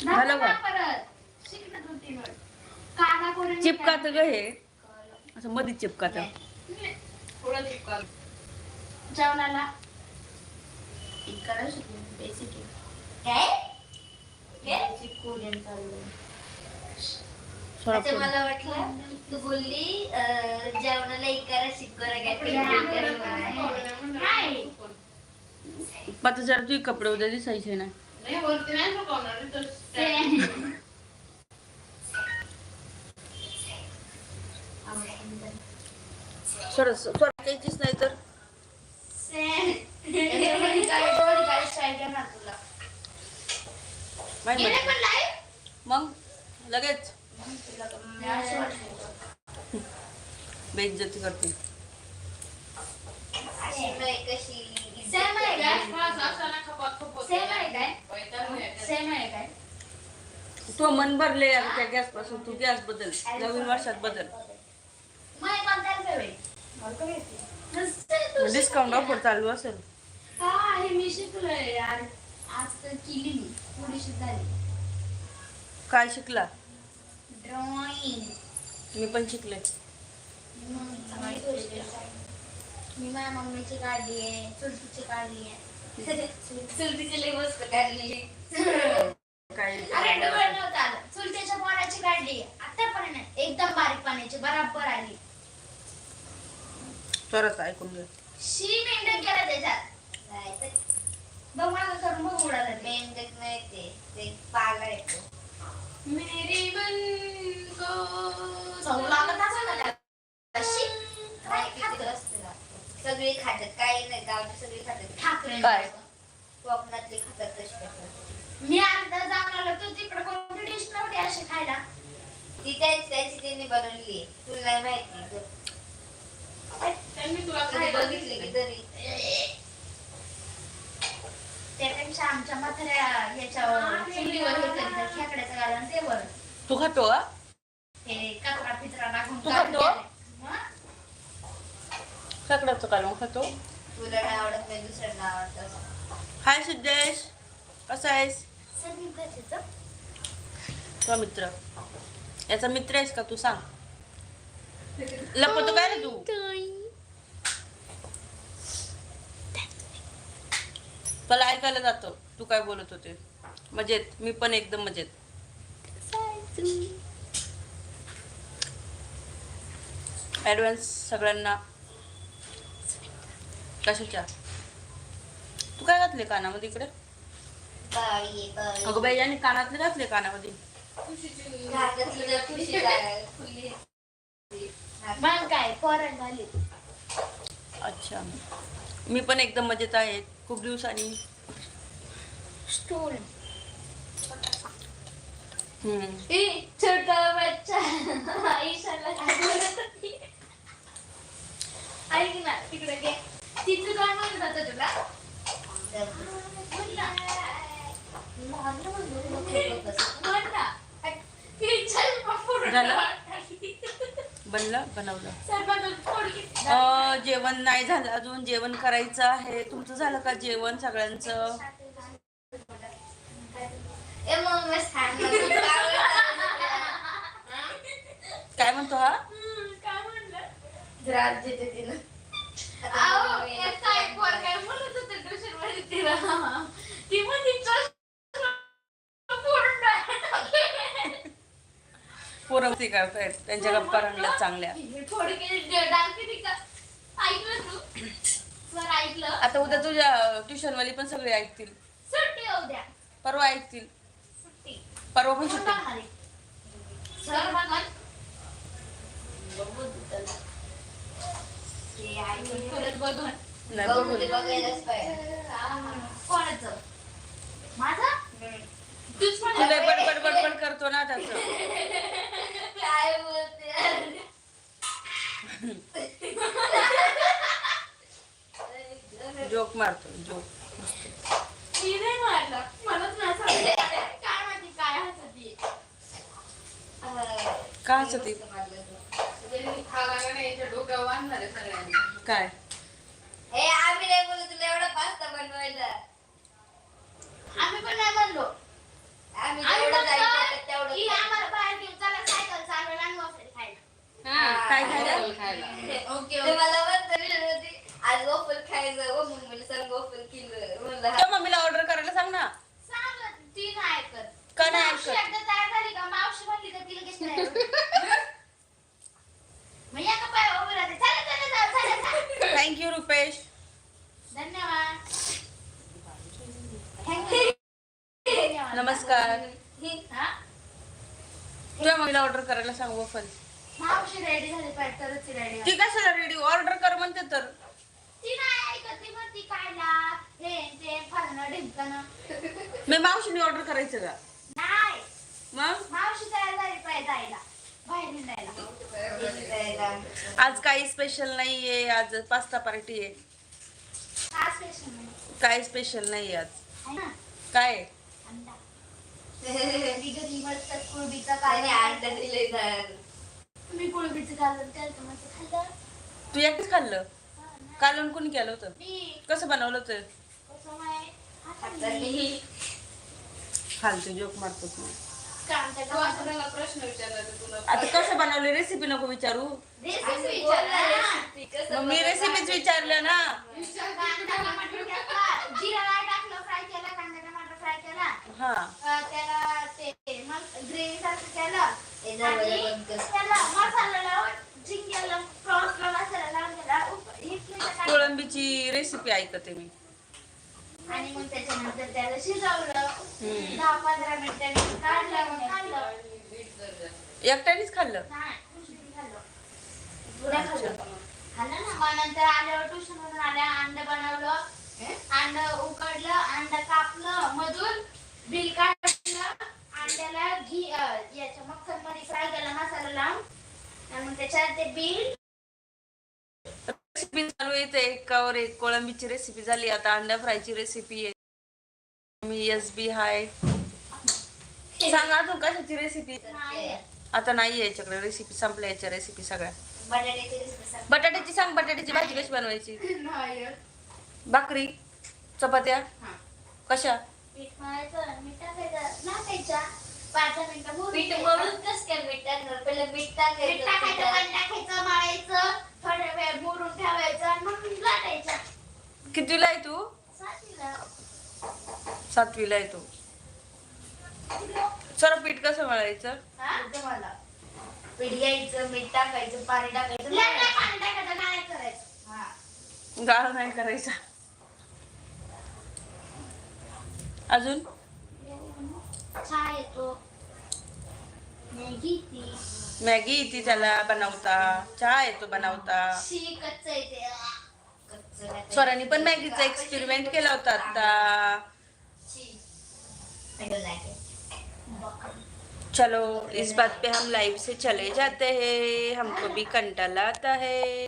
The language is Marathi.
झालं का? चिपकात ग हे. असं मध्ये चिपकात. थोडं चिपका जेवणाला. मला वाटलं तू बोलली जेवणाला इकारा पाच हजार तुझे कपडे उद्या दिसायचे ना नाही बोलते नाही तर नाही तर मग लगेच मी बेइज्जती करते सेम आहे काय? सेम आहे काय? तू मन भरले त्या गॅसपासून तू गॅस बदल नवीन वर्षात बदल. डिस्काउंट. ऑफर चालू असेल. मी शिकलोय यार आज तर केली मी थोडीशी झाली काय शिकला? ड्रॉइंग मी पण शिकले. मी माझ्या मम्मीची काढली आहे चुलतीची काढली आहे. चुलतीची लई मस्त काढली काय अरे डोळे नव्हतं. आलं चुलतीच्या पोराची काढली आता पण नाही एकदम बारीक पाण्याची बराबर आली. स्वराच ऐकून घे शी मेंढक गेला त्याच्यात. बघ माझं करून बघ उडाला ते. मेंढक नाही ते ते पाला येतो मेरी मन को चव लागत असेल ना त्याला. शी काय किती खातं? मस्त लागतं. सगळी खातात. काही नाही गावची सगळी खातात. ठाकरे काय? कोकणातली खातात तशी खातात. मी आता जाऊन आलो तू तिकडे कोणती डिश नव्हती अशी खायला? ती त्याची त्याची त्यांनी बनवली तुला नाही माहिती तू त्यांनी तुला कधी बघितली की तरी. त्यापेक्षा आमच्या म्हाताऱ्या याच्यावर चुलीवर हे. करीतात खेकड्याचं घालून ते वर तू खातो का हे टाकून तू खातो? हं? कालवण खातो? तुला नाही आवडत नाही दुसऱ्यांना आवडत असं. हाय सिद्धेश कसा आहेस. तो मित्र. याचा मित्र आहेस का तू सांग. लपवतो काय रे तू? मला ऐकायला जातं. तू काय बोलत होते. मजेत. मी पण एकदम मजेत. ऍडव्हान्स सगळ्यांना. कशाच्या? तू काय घातले कानामध्ये इकडे? अगं बाई यांनी कानातले घातले कानामध्ये. मग काय पोरण झाली अच्छा. मी पण एकदम मजेत आहे. खूप दिवसांनी. छोटा बच्चा? ऐक ना तिकडे काय म्हणत होतं तुला म्हण ना. म्हण ना. ती चल मग पुढं. झालं? बनलं? बनवलं. जेवण नाही झालं अजून. जेवण करायचं आहे. तुमचं झालं का जेवण सगळ्यांचं? काय म्हणतो? हा हम्म, काय म्हणलं त्रास देते तिनं आता अहो, मम्मी एक काय पोर काय म्हणत होतं ट्युशनमध्ये तिला ती म्हणते चल फोडून टाक. ते करतायत त्यांच्या गप्पा रंगल्या चांगल्या. आता उद्या तुझ्या ट्युशन वाली पण सगळे ऐकतील. परवा ऐकतील. सुट्टी. परवा पण सुट्टी. बघून नाही बघू बघू दे, बघायलाच पाहिजे कोणाचं माझा तूच तुला म्हणलं बडबड बडबड करतो ना त्याचं काय बोलते जोक मारतो जोक मी नाही मारला मलाच नाही सांगितलं. काय माहिती काय हसती. का हसती? काय? ए आम्ही नाही बोलू तुला एवढा पास्ता बनवायला आम्ही पण नाही म्हणलो आम्ही आम्ही एवढा नमस्कार. हा? तुझ्या मम्मीला ऑर्डर करायला सांग वफल मावशी रेडी झाली पाहिजे तरच ती रेडी ती कशाला रेडी ऑर्डर कर म्हणते तर. ती नाही ऐकत ती म्हणती खायला हे ते फळणं ढिंकणं मी मावशीने ऑर्डर करायचं का? नाही. मग? मावशी तयार झाली पाहिजे जायला. बाहेर निघायला आज काही स्पेशल नाहीये आज पास्ता पार्टी आहे. स्पेशल नाही काय स्पेशल नाही आज? काय? अंडा. कुळबीचा दिले कुळबीचं कालवण केलं खाल्लं? तू एकटीच खाल्लं. कालवण कोणी केलं होतं? मी. कसं बनवलं होतं? फालतू जोक मारतो तू प्रश्न आता कसं बनवली रेसिपी नको विचारू. मग मी रेसिपीच विचारलं ना. हा. अं, त्याला ते मग ग्रेव्ही सारखं केलं जरा आणि बंद कर. त्याला मसाला लावून झिंग्याला प्रॉन्सला मसाला लावून त्याला उप- इडलीचं काढलं. कोळंबीची रेसिपी ऐकते मी. आणि मग त्याच्यानंतर त्याला शिजवलं. दहा पंधरा मिनिटांनी काढलं मग खाल्लं. एकट्यानेच खाल्लं? नाही, उशिरा खाल्लं. खाल्लं. खाल्लं ना? मग नंतर आल्यावर ट्युशन मधून आल्या अंड बनवलं. अंड उकडलं अंड कापलं मधून बिल काढलं अंड्याला घी याच्या मक्खनमध्ये फ्राय केला मसाला लावून. आणि मग त्याच्यात ते बिल. रेसिपी चालू येते एकावर एक कोळंबीची रेसिपी झाली. आता अंडा फ्रायची रेसिपी आहे. मी एस बी हाय. सांग अजून कशाची रेसिपी आता नाही याच्याकडे रेसिपी संपल्या याच्या रेसिपी सगळ्या. बटाट्याची सांग. बटाट्याची भाजी कशी बनवायची? भाकरी चपात्या हा. कशा पीठ मळायचं मीठ टाकायचं लाटायच्या पाच दहा मिनिटं मुरून पीठ घ्यायचं. मळून कसं काय मीठ टाकणार पहिलं मीठ मीठ टाकायचं. पाणी मळायचं थोड्या वेळ मुरून ठेवायचं आणि मग लाटायचं कितवीला आहे तू. सातवीला आहे तू सर पीठ कसं मळायचं हा? मला. पीठ घ्यायचं मीठ टाकायचं पाणी टाकायचं पाणी टाकायचं नाही करायचं हा. गाळ नाही करायचा अजून मॅगी येते त्याला बनवता चहा येतो बनवता. स्वरांनी पण मॅगीचा एक्सपेरिमेंट केला होता आता. चलो, इस बात पे हम लाइव से चले जाते हैं हमको भी कंटाला आता है